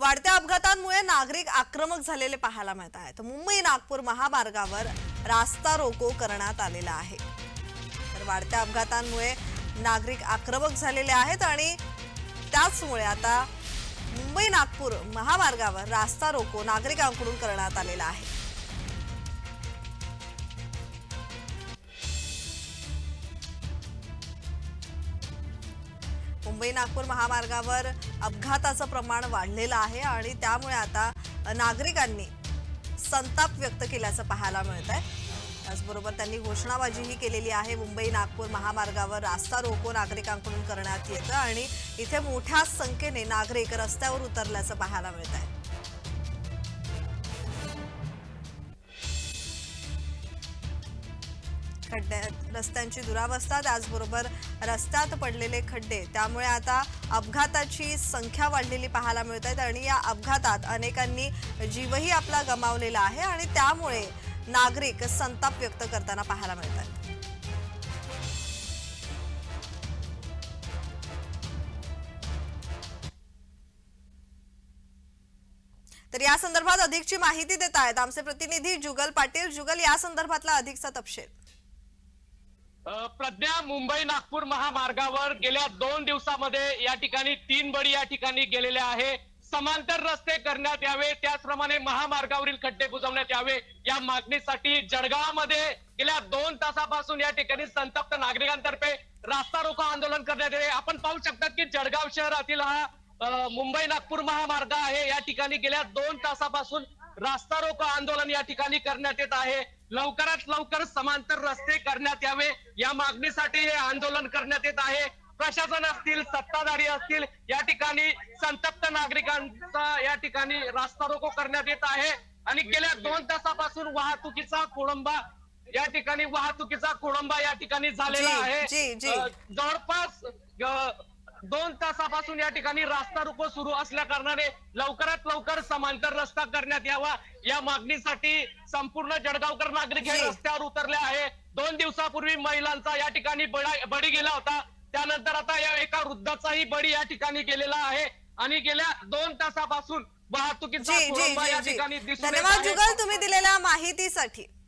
वाढत्या अपघातांमुळे नागरिक आक्रमक झालेले पाहायला मिळत आहेत. मुंबई नागपूर महामार्गावर रास्ता रोको करण्यात आलेला आहे. तर वाढत्या अपघातांमुळे नागरिक आक्रमक झालेले आहेत आणि त्याचमुळे आता मुंबई नागपूर महामार्गावर रास्ता रोको नागरिकांकडून करण्यात आलेला आहे. मुंबई नागपूर महामार्गावर अपघाताचं प्रमाण वाढलेलं आहे आणि त्यामुळे आता नागरिकांनी संताप व्यक्त केल्याचं पाहायला मिळत आहे त्याचबरोबर त्यांनी घोषणाबाजीही केलेली आहे. मुंबई नागपूर महामार्गावर रास्ता रोको नागरिकांकडून करण्यात येतं आणि इथे मोठ्या संख्येने नागरिक रस्त्यावर उतरल्याचं पाहायला मिळत आहे खड्डे रस्त्यांची दुरावस्था त्याचबरोबर रस्त्यात पडलेले खड्डे. त्यामुळे आता अपघाताची संख्या वाढलेली पाहायला मिळत आहेत आणि या अपघातात अनेकांनी जीवही आपला गमावलेला आहे आणि त्यामुळे नागरिक संताप व्यक्त करताना पाहायला मिळत तर या संदर्भात अधिकची माहिती देत आहेत आमचे प्रतिनिधी जुगल पाटील. जुगल या संदर्भातला अधिकचा तपशील. प्रज्ञा मुंबई नागपूर महामार्गावर गेल्या दोन दिवसामध्ये या ठिकाणी तीन बळी या ठिकाणी गेलेले आहे. समांतर रस्ते करण्यात यावे त्याचप्रमाणे महामार्गावरील खड्डे बुजवण्यात यावे. या मागणीसाठी जळगावमध्ये गेल्या दोन तासापासून या ठिकाणी संतप्त नागरिकांतर्फे रास्ता रोको आंदोलन करण्यात येते. आपण पाहू शकता की जळगाव शहरातील हा मुंबई नागपूर महामार्ग आहे. या ठिकाणी गेल्या दोन तासापासून रास्ता रोको आंदोलन या ठिकाणी करण्यात येत आहे. लवकरात लवकर समांतर रस्ते करण्यात यावे. या मागणीसाठी हे आंदोलन करण्यात येत आहे. प्रशासन असतील सत्ताधारी असतील या ठिकाणी संतप्त नागरिकांचा या ठिकाणी रास्ता रोको करण्यात येत आहे. आणि गेल्या दोन तासापासून वाहतुकीचा खोळंबा या ठिकाणी वाहतुकीचा खोळंबा या ठिकाणी झालेला आहे. जवळपास दोन तासापासून या ठिकाणी रास्ता रोको सुरू असल्या कारणाने लवकरात लवकर समांतर रस्ता करण्यात यावा. या मागणीसाठी संपूर्ण जळगावकर नागरिक हे. रस्त्यावर उतरले आहे. दोन दिवसापूर्वी महिलांचा या ठिकाणी बडा- बळी गेला होता. त्यानंतर आता या एका वृद्धाचाही बळी या ठिकाणी गेलेला आहे. आणि गेल्या दोन तासापासून वाहतुकीचा या ठिकाणी दिसून धन्यवाद. जुगल तुम्ही दिलेल्या माहितीसाठी.